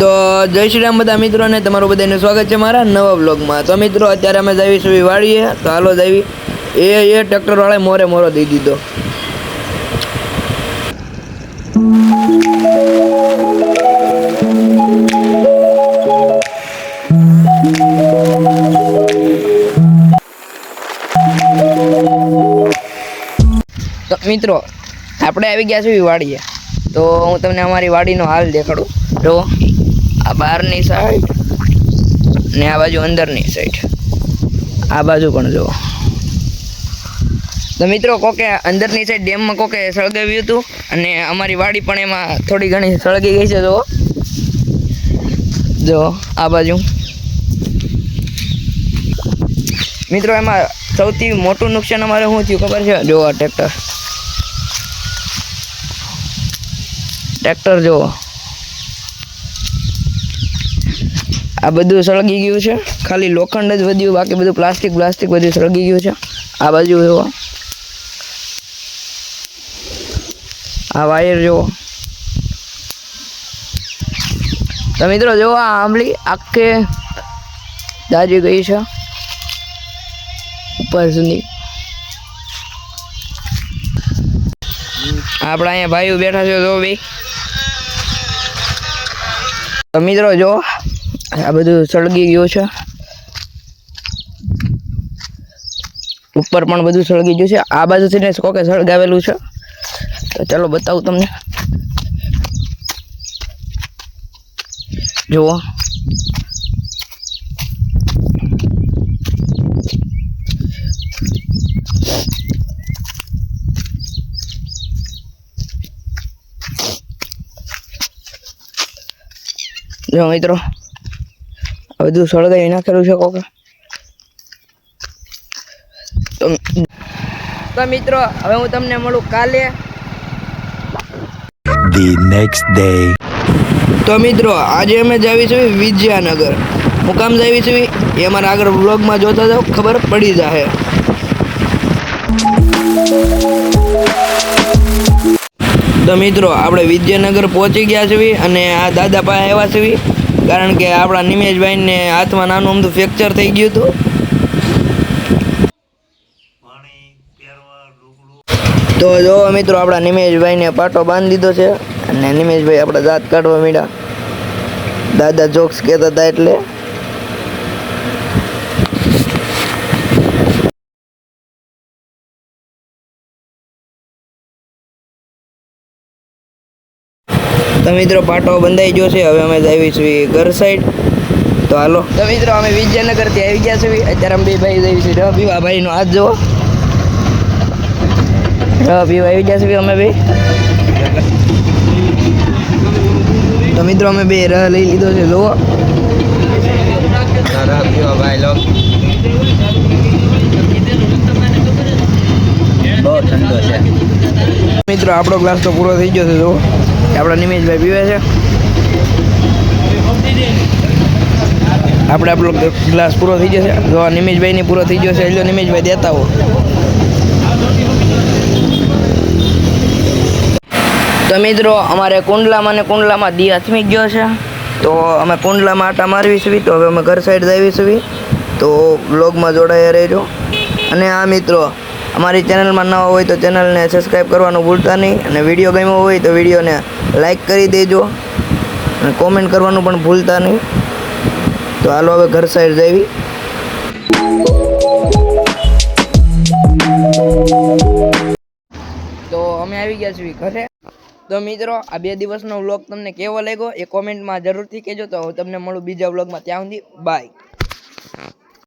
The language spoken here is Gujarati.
તો જય શ્રી રામ બધા મિત્રોને તમારું બધાને સ્વાગત છે મારા નવા બ્લોગમાં તો મિત્રો, અત્યારે અમે જઈશું વાળીએ તો હાલો જાવી. એ એ ટ્રેક્ટરવાળાએ મોરે મોરો દઈ દીધો. તો મિત્રો, આપણે આવી ગયા છીએ વાડીએ તો હું તમને અમારી વાડીનો હાલ દેખાડું. જો આ બહારની સાઈડ ને આ બાજુ અંદરની સાઈડ આ બાજુ પણ જુઓ. તો મિત્રો કોકે અંદરની સાઈડ ડેમમાં કોકે સળગાવ્યું હતું અને અમારી વાડી પણ એમાં થોડી ઘણી સળગી ગઈ છે, જુઓ. જો આ બાજુ. મિત્રો, એમાં સૌથી મોટું નુકસાન અમારે શું થયું ખબર છે? જુઓ ટ્રેક્ટર ટ્રેક્ટર જુઓ. આ બધું સળગી ગયું છે. ખાલી લોખંડ જ વધ્યું, બાકી બધું પ્લાસ્ટિક પ્લાસ્ટિક બધું સળગી ગયું છે. આ બાજુ જુઓ. આ વાયર જુઓ. તો મિત્રો જુઓ આ આંબલી આખે દાજી ગઈ છે. ઉપર સુધી આપણા અહીંયા ભાઈઓ બેઠા છે, જો ભાઈ. તો મિત્રો જો આ બધું સળગી ગયું છે. ઉપર પણ બધું સળગી ગયું છે. આ બાજુથી ને કોકે સળગાવેલું છે. તો ચાલો બતાવું તમને. જુઓ. જો મિત્રો. આ બધું સળગાવી નાખેલું છે કોકે? તો મિત્રો હવે હું તમને મળું કાલે. ધી નેક્સ્ટ ડે તો મિત્રો આજે અમે જાવી છે વિજયાનગર મુકામ જાવી છે એ અમારા આગળ વ્લોગમાં જોતા જાઓ ખબર પડી જાહે. તો મિત્રો આપણે વિદ્યાનગર પહોંચી ગયા છીએ અને આ દાદા પાસે આવ્યા છીએ. કારણ કે આપણા નિમેશભાઈને હાથમાં નાનું અમથું ફ્રેક્ચર થઈ ગયું હતું. તો જો મિત્રો, આપણા નિમેશભાઈને પાટો બાંધી દીધો છે અને નિમેશભાઈ આપણા દાંત કાઢવા મીડા દાદા જોક્સ કહેતા હતા એટલે. તો મિત્રો પાટો બંધાઈ ગયો છે. હવે અમે આવી છીએ ઘર સાઈડ તો હાલો. તો મિત્રો અમે વિજયનગરથી આવી ગયા છીએ. અત્યારે અમે બે ભાઈ જઈએ છીએ. રહ પીવા ભાઈનો હાથ જુઓ. રહ પીવા આવી ગયા છીએ અમે બે. તો મિત્રો અમે બે રહ લઈ લીધો છે. જુઓ. બહુ ઠંડો છે. મિત્રો આપણો ગ્લાસ તો પૂરો થઈ ગયો છે. જુઓ. આપણા નિમેશભાઈ પીવે છે. આપણે આપણો ગ્લાસ પૂરો થઈ જશે. જો નિમેશભાઈની પૂરો થઈ ગયો છે એટલે નિમેશભાઈ, દેતા હો. તો મિત્રો, અમારે કુંડલામાં ને કુંડલામાં દી અથમી ગયો છે. તો અમે કુંડલામાં આટા મારવી છીએ તો હવે અમે ઘર સાઈડ જઈએ છીએ તો બ્લોગમાં જોડાયા રહેજો. અને આ મિત્રો અમારી ચેનલમાં નવા હોય તો ચેનલને સબસ્ક્રાઈબ કરવાનું ભૂલતા નહીં અને વીડિયો ગમ્યો હોય તો વિડીયોને લાઇક કરી દેજો અને કોમેન્ટ કરવાનું પણ ભૂલતા નહીં. તો હાલો હવે ઘર સાઈડ જઈએ. તો અમે આવી ગયા છીએ ઘરે. તો મિત્રો, આ બે દિવસનો વ્લોગ તમને કેવો લાગ્યો એ કોમેન્ટમાં જરૂરથી કહેજો. તો હું તમને મળું બીજા વ્લોગમાં ત્યાં સુધી બાય